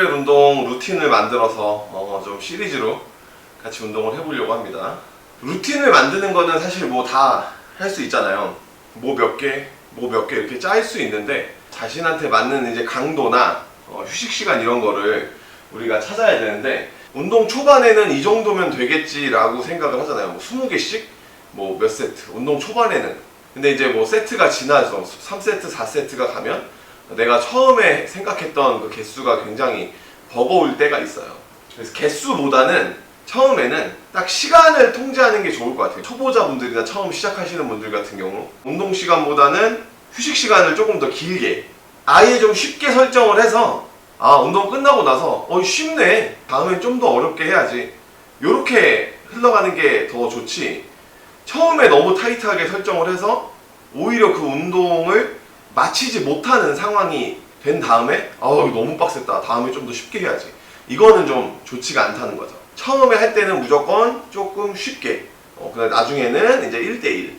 캐틀벨 운동 루틴을 만들어서 어, 좀 시리즈로 같이 운동을 해보려고 합니다. 루틴을 만드는 거는 사실 뭐 다 할 수 있잖아요. 뭐 몇 개, 뭐 몇 개 이렇게 짤 수 있는데 자신한테 맞는 이제 강도나 어, 휴식 시간 이런 거를 우리가 찾아야 되는데 운동 초반에는 이 정도면 되겠지라고 생각을 하잖아요. 뭐 20개씩 뭐 몇 세트 운동 초반에는 근데 이제 뭐 세트가 지나서 3세트, 4세트가 가면 내가 처음에 생각했던 그 개수가 굉장히 버거울 때가 있어요. 그래서 개수보다는 처음에는 딱 시간을 통제하는 게 좋을 것 같아요. 초보자분들이나 처음 시작하시는 분들 같은 경우 운동 시간보다는 휴식 시간을 조금 더 길게 아예 좀 쉽게 설정을 해서 아 운동 끝나고 나서 어 쉽네 다음엔 좀 더 어렵게 해야지 요렇게 흘러가는 게 더 좋지 처음에 너무 타이트하게 설정을 해서 오히려 그 운동을 마치지 못하는 상황이 된 다음에 이거 너무 빡셌다. 다음에 좀 더 쉽게 해야지. 이거는 좀 좋지가 않다는 거죠. 처음에 할 때는 무조건 조금 쉽게. 어, 그다음 나중에는 이제 1대1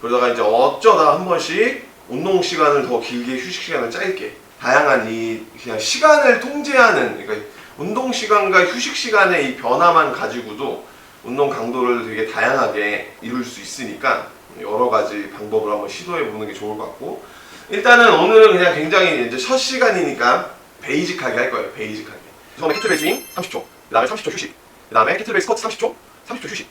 그러다가 이제 어쩌다 한 번씩 운동 시간을 더 길게 휴식 시간을 짧게. 다양한 이 그냥 시간을 통제하는 그러니까 운동 시간과 휴식 시간의 이 변화만 가지고도 운동 강도를 되게 다양하게 이룰 수 있으니까 여러 가지 방법을 한번 시도해 보는 게 좋을 것 같고 일단은 오늘은 그냥 굉장히 이제 첫 시간이니까 베이직하게 할 거예요 베이직하게. 처음에 캐틀벨 스윙 30초 그 다음에 30초 휴식 그 다음에 캐틀벨 스쿼트 30초 30초 휴식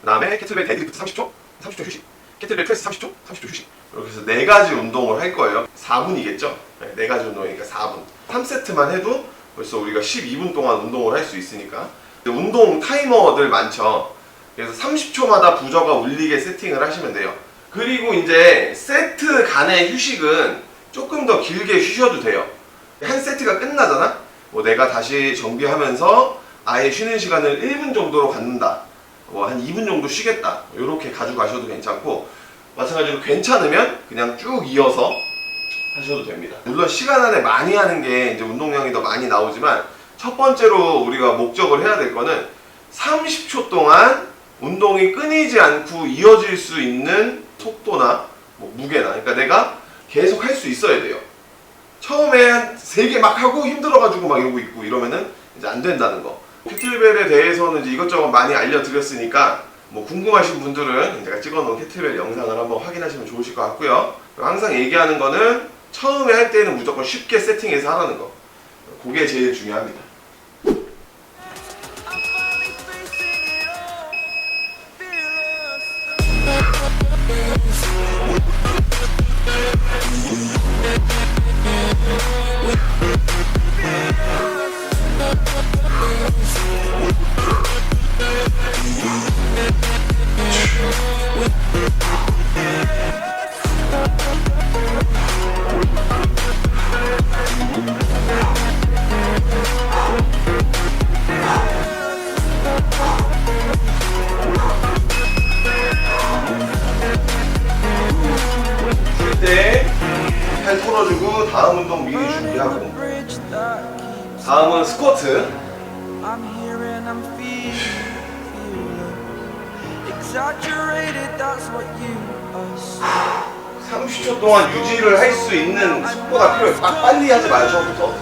그 다음에 캐틀벨 데드리프트 30초 30초 휴식 캐틀벨 프레스 30초 30초 휴식. 이렇게 해서 네 가지 운동을 할 거예요. 4분이겠죠? 네 가지 운동이니까 4분. 3세트만 해도 벌써 우리가 12분 동안 운동을 할 수 있으니까. 운동 타이머들 많죠? 그래서 30초마다 부저가 울리게 세팅을 하시면 돼요 그리고 이제 세트 간의 휴식은 조금 더 길게 쉬셔도 돼요. 한 세트가 끝나잖아? 뭐 내가 다시 정비하면서 아예 쉬는 시간을 1분 정도로 갖는다. 뭐 한 2분 정도 쉬겠다. 이렇게 가져가셔도 괜찮고 마찬가지로 괜찮으면 그냥 쭉 이어서 하셔도 됩니다. 물론 시간 안에 많이 하는 게 이제 운동량이 더 많이 나오지만 첫 번째로 우리가 목적을 해야 될 거는 30초 동안 운동이 끊이지 않고 이어질 수 있는 속도나 뭐 무게나 그러니까 내가 계속 할 수 있어야 돼요. 처음에 한 세 개 막 하고 힘들어가지고 막 이러고 있고 이러면은 이제 안 된다는 거. 캐틀벨에 대해서는 이제 이것저것 많이 알려드렸으니까 뭐 궁금하신 분들은 제가 찍어놓은 캐틀벨 영상을 한번 확인하시면 좋으실 것 같고요. 항상 얘기하는 거는 처음에 할 때는 무조건 쉽게 세팅해서 하라는 거. 그게 제일 중요합니다. 쉴때팔 털어주고 다음 운동 미리 준비하고 다음은 스쿼트 I'm here and I'm feeling, feeling exaggerated. That's what you assume. 30초 동안 유지를 할 수 있는 속도가 필요해 막 빨리 하지 마요 처음부터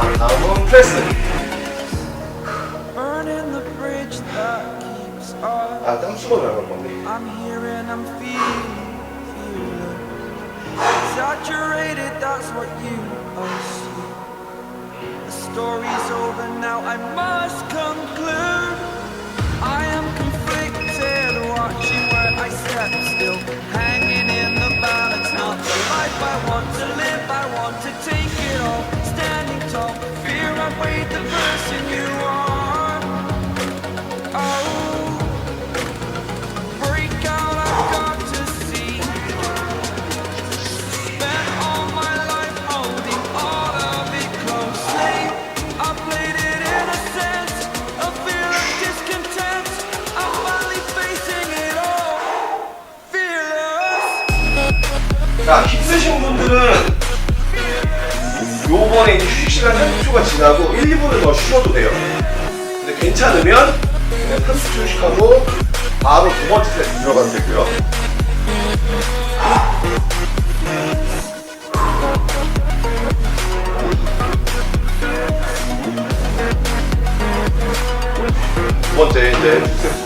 i'm listening burning the bridge that keeps us album Presley. A tam I'm feeling Saturated, that's what you assume. The story's over now, I must conclude. I am conflicted, watching where I step still, hanging in the balance, not the life I want to live. Standing 2분을 더 쉬어도 돼요. 근데 괜찮으면 그냥 30초 휴식하고 바로 두 번째 세트 들어가도 되고요. 두 번째 이제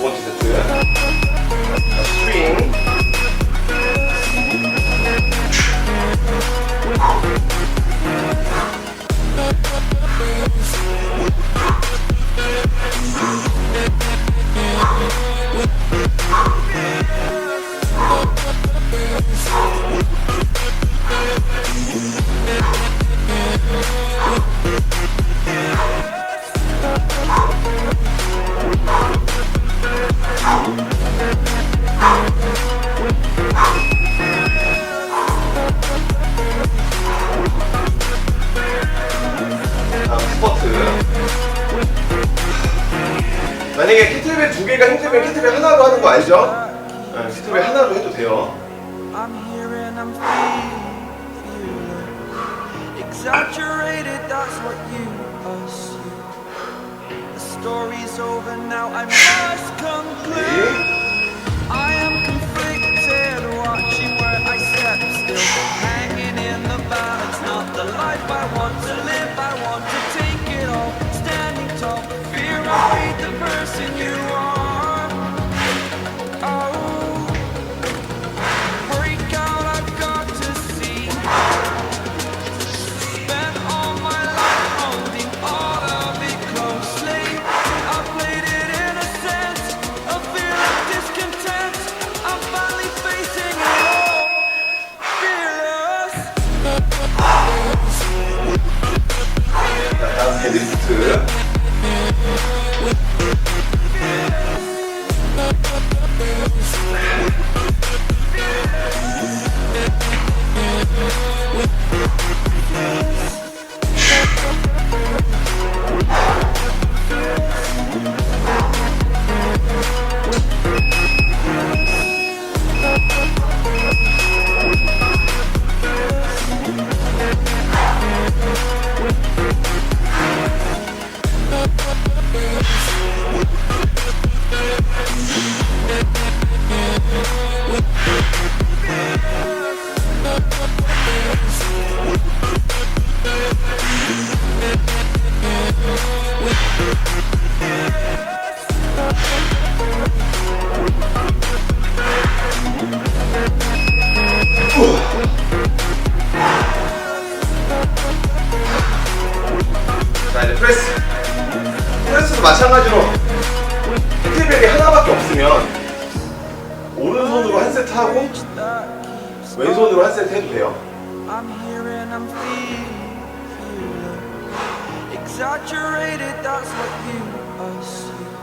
만약에 캐틀벨 두 개가 힘들면 캐틀벨 하나로 하는 거 알죠? 네, 캐틀벨 하나로 해도 돼요. the person you 오른손으로 한 세트 하고 That keeps 왼손으로 한 세트 해도 돼요 I'm here and I'm feeling, feeling exaggerated. That's what you assume.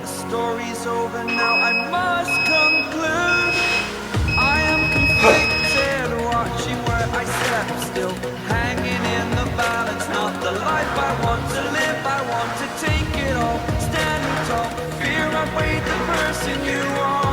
The story's over now. I must conclude. I am conflicted, watching where I step still, hanging in the balance. Not the life I want to live. I want to take it all, standing tall. Fear I weighed the person you are.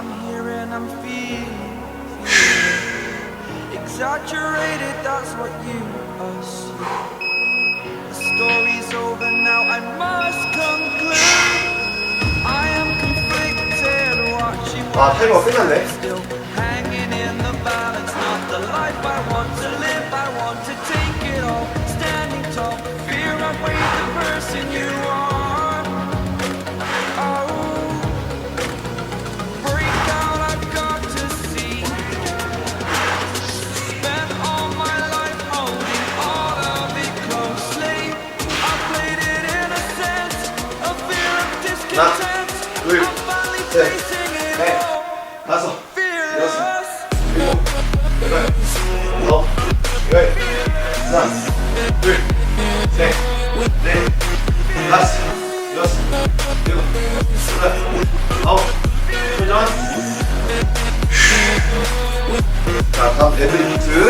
I'm here and I'm feeling, feeling exaggerated. That's what you assume. The story's over now. I must conclude. I am conflicted. Watching what I still hanging in the balance. Not the life I want to live. I want to take it all. Standing tall, fear I weigh the person you. 자다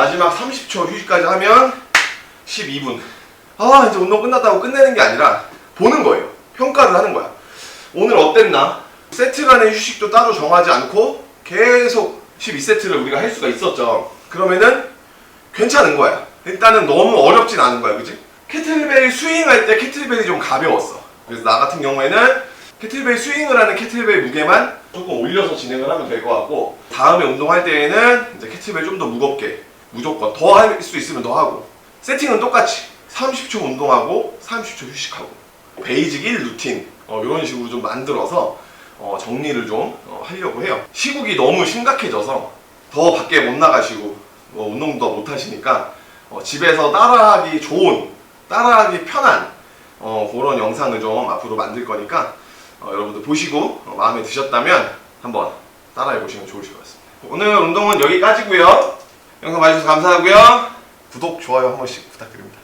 마지막 30초 휴식까지 하면 12분. 아, 이제 운동 끝났다고 끝내는 게 아니라 보는 거예요. 평가를 하는 거야. 오늘 어땠나? 세트 간의 휴식도 따로 정하지 않고 계속 12세트를 우리가 할 수가 있었죠. 그러면은 괜찮은 거야. 일단은 너무 어렵진 않은 거야, 그지? 캐틀벨 스윙할 때 캐틀벨이 좀 가벼웠어. 그래서 나 같은 경우에는 캐틀벨 스윙을 하는 캐틀벨 무게만 조금 올려서 진행을 하면 될 것 같고 다음에 운동할 때에는 이제 캐틀벨 좀 더 무겁게 무조건 더 할 수 있으면 더 하고 세팅은 똑같이 30초 운동하고 30초 휴식하고 베이직 1 루틴 어, 이런 식으로 좀 만들어서 어, 정리를 좀 어, 하려고 해요. 시국이 너무 심각해져서 더 밖에 못 나가시고 뭐 운동도 못 하시니까 어, 집에서 따라하기 좋은 따라하기 편한 어, 그런 영상을 좀 앞으로 만들 거니까 어, 여러분들 보시고 어, 마음에 드셨다면 한번 따라해 보시면 좋으실 것 같습니다. 오늘 운동은 여기까지고요. 영상 봐주셔서 감사하고요. 구독, 좋아요 한 번씩 부탁드립니다.